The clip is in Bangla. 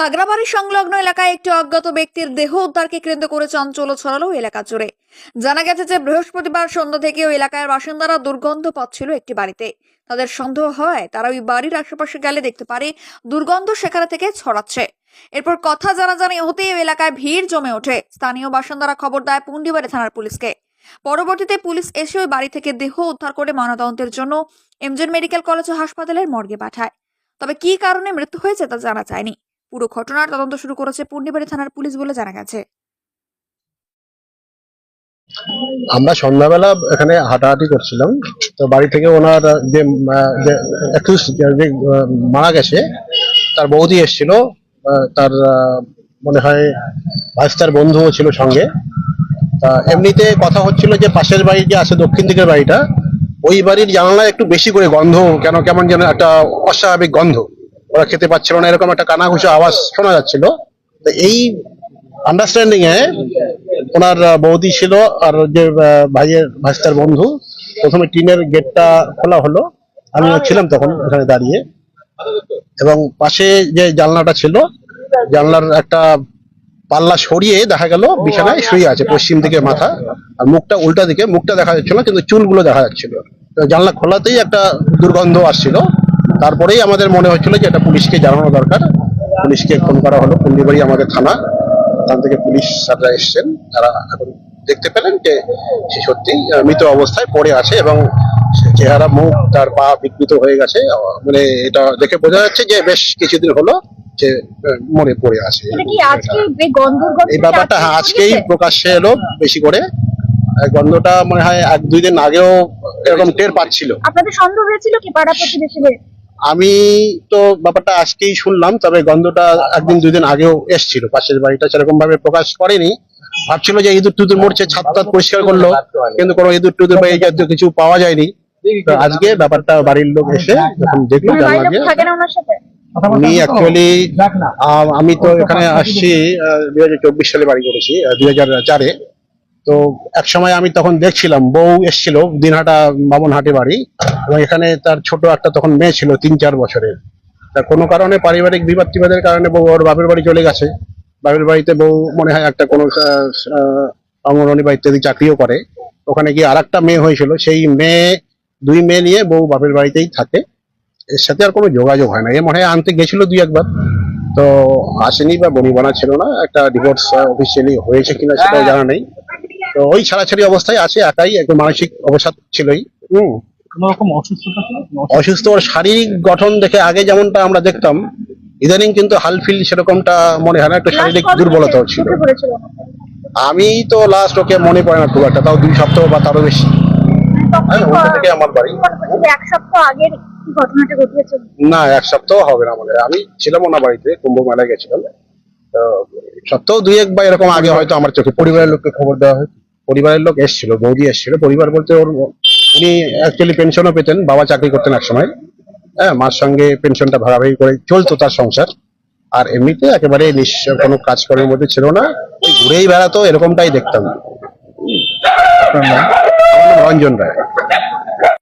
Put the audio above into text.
খাগড়াবাড়ি সংলগ্ন এলাকায় একটি অজ্ঞাত ব্যক্তির দেহ উদ্ধারকে কেন্দ্র করে চাঞ্চল্য ছড়ালো এলাকা জুড়ে। জানা গেছে যে বৃহস্পতিবার সন্ধ্যা থেকে ওই এলাকার বাসিন্দারা দুর্গন্ধ পাচ্ছিল একটি বাড়িতে। তাদের সন্দেহ হয় তারা ওই বাড়ির আশেপাশে গেলে দেখতে পারে দুর্গন্ধ সেখানে থেকে ছড়াচ্ছে। এরপর কথা জানাজানি ওই এলাকায় ভিড় জমে ওঠে। স্থানীয় বাসিন্দারা খবর দেয় পুন্ডিবাড়ি থানার পুলিশকে। পরবর্তীতে পুলিশ এসে ওই বাড়ি থেকে দেহ উদ্ধার করে ময়নাতদন্তের জন্য এমজেন মেডিকেল কলেজ ও হাসপাতালের মর্গে পাঠায়। তবে কী কারণে মৃত্যু হয়েছে তা জানা যায়নি। পুরো ঘটনার তদন্ত শুরু করেছে পূর্ণিবাড়ি থানার পুলিশ বলে জানা গেছে। আমরা সন্ধ্যাবেলা এখানে হাঁটাহাঁটি করছিলাম। তো বাড়ি থেকে ওনার যে আহ, যে মারা গেছে তার বৌদি এসেছিল। তার মনে হয় ভাইস্তার বন্ধুও ছিল সঙ্গে। তা এমনিতে কথা হচ্ছিল যে পাশের বাড়ি যে আছে দক্ষিণ দিকের বাড়িটা ওই বাড়ির জানালায় একটু বেশি করে গন্ধ কেন কেমন যেন একটা অস্বাভাবিক গন্ধ। ওরা খেতে পাচ্ছিল না, এরকম একটা কানাঘুষো আওয়াজ শোনা যাচ্ছিল। তো এই আন্ডারস্ট্যান্ডিং এ ওনার বৌদি ছিল আর যে ভাইয়ের ভাইস্তার বন্ধু, প্রথমে টিনের গেটটা খোলা হলো। আমি ছিলাম তখন ওখানে দাঁড়িয়ে। এবং পাশে যে জানলাটা ছিল, জানলার একটা পাল্লা সরিয়ে দেখা গেল, বিছানায় শুয়ে আছে পশ্চিম দিকে মাথা। আর মুখটা উল্টা দিকে, মুখটা দেখা যাচ্ছিল কিন্তু চুলগুলো দেখা যাচ্ছিল। জানলা খোলাতেই একটা দুর্গন্ধ আসছিল। তারপরেই আমাদের মনে হচ্ছিল যে এটা পুলিশকে জানানো দরকার। পুলিশকে ফোন করা হলো পুন্ডিবাড়ি আমাদের থানা। ওখান থেকে পুলিশ স্যাররা এসছেন। তারা এখন দেখতে পেলেন যে সে সত্যি মৃত অবস্থায় পড়ে আছে এবং চেহারা মুখ তার পা বিকৃত হয়ে গেছে। মানে এটা দেখে বোঝা যাচ্ছে যে বেশ কিছুদিন হলো যে মনে পড়ে আছে। এই ব্যাপারটা হ্যাঁ, আজকেই প্রকাশ্যে এলো বেশি করে। গন্ধটা মনে হয় এক দুই দিন আগেও এরকম টের পাচ্ছিল। আপনাদের সন্দেহ হয়েছিল কি পাড়া প্রতিবেশীদের? আমি তো ব্যাপারটা আজকেই শুনলাম তবে গন্ধটা একদিন দুদিন আগেও এসছিল। পাশের বাড়িটা সেরকম ভাবে প্রকাশ করেনি। ভাবছিল যে ইঁদুর টুদুর মরছে ছাদ টাদ পরিষ্কার করল কিন্তু কোনো ইঁদুর টুদুর বা এই জাতীয় কিছু পাওয়া যায়নি। তো আজকে ব্যাপারটা বাড়ির লোক এসে যখন দেখল জানলা দিয়ে উনি অ্যাকচুয়ালি আমি তো এখানে আসছি দুই হাজার চব্বিশ সালে বাড়ি করেছি দুই হাজার চারে। তো এক সময় আমি তখন দেখছিলাম বউ এসেছিল দিনহাটা বামনহাটে বাড়ি। এবং এখানে তার ছোট একটা তখন মেয়ে ছিল, তিন চার বছরের। তা কোনো কারণে পারিবারিক বিবাদ টিবাদের কারণে বউ ওর বাপের বাড়ি চলে গেছে। বাপের বাড়িতে বউ মনে হয় একটা কোনো অঙ্গনওয়াড়ি বা ইত্যাদি চাকরিও করে। ওখানে গিয়ে আর একটা মেয়ে হয়েছিল, সেই মেয়ে, দুই মেয়ে নিয়ে বউ বাপের বাড়িতেই থাকে। এর সাথে আর কোনো যোগাযোগ হয় না। এ মনে হয় আনতে গেছিল দুই একবার। তো আসেনি বা বনি বানা ছিল না, একটা ডিভোর্স অফিসিয়ালি হয়েছে কিনা সেটাও জানা নেই। তো ওই ছাড়াছাড়ি অবস্থায় আছে, একাই একটু মানসিক অবসাদ ছিলই। হম। কোনো রকম অসুস্থতা অসুস্থ- ওর শারীরিক গঠন দেখে আগে যেমনটা আমরা দেখতাম ইদানিং কিন্তু হালফিল সেরকমটা মনে হয় না একটু শারীরিক দুর্বলতা ছিল। আমি তো লাস্ট ওকে মনে পড়ে না খুব একটা তাও দুই সপ্তাহ বা তারও বেশি। তখন হ্যাঁ থেকে আমার বাড়ি। এক সপ্তাহ আগের ঘটনাটা ঘটিয়েছে? না এক সপ্তাহ হবে না আমাদের। আমি ছিলাম না বাড়িতে কুম্ভ মেলায় গেছিলাম। তো সপ্তাহ দুই এক বা এরকম আগে হয়তো আমার চোখে পরিবারের লোককে খবর দেওয়া হয় পরিবারের লোক এসেছিল বৌদি এসেছিল। পরিবার বলতে ওর উনি অ্যাকচুয়ালি পেনশনও পেতেন বাবা চাকরি করতেন এক সময়। হ্যাঁ মার সঙ্গে পেনশনটা ভাগাভাগি করে চলতো তার সংসার। আর এমনিতে একেবারে নিঃস্ব কোনো কাজকর্মের করার মধ্যে ছিল না। ওই ঘুরেই বেড়াতো এরকমটাই দেখতাম। রঞ্জন রায়।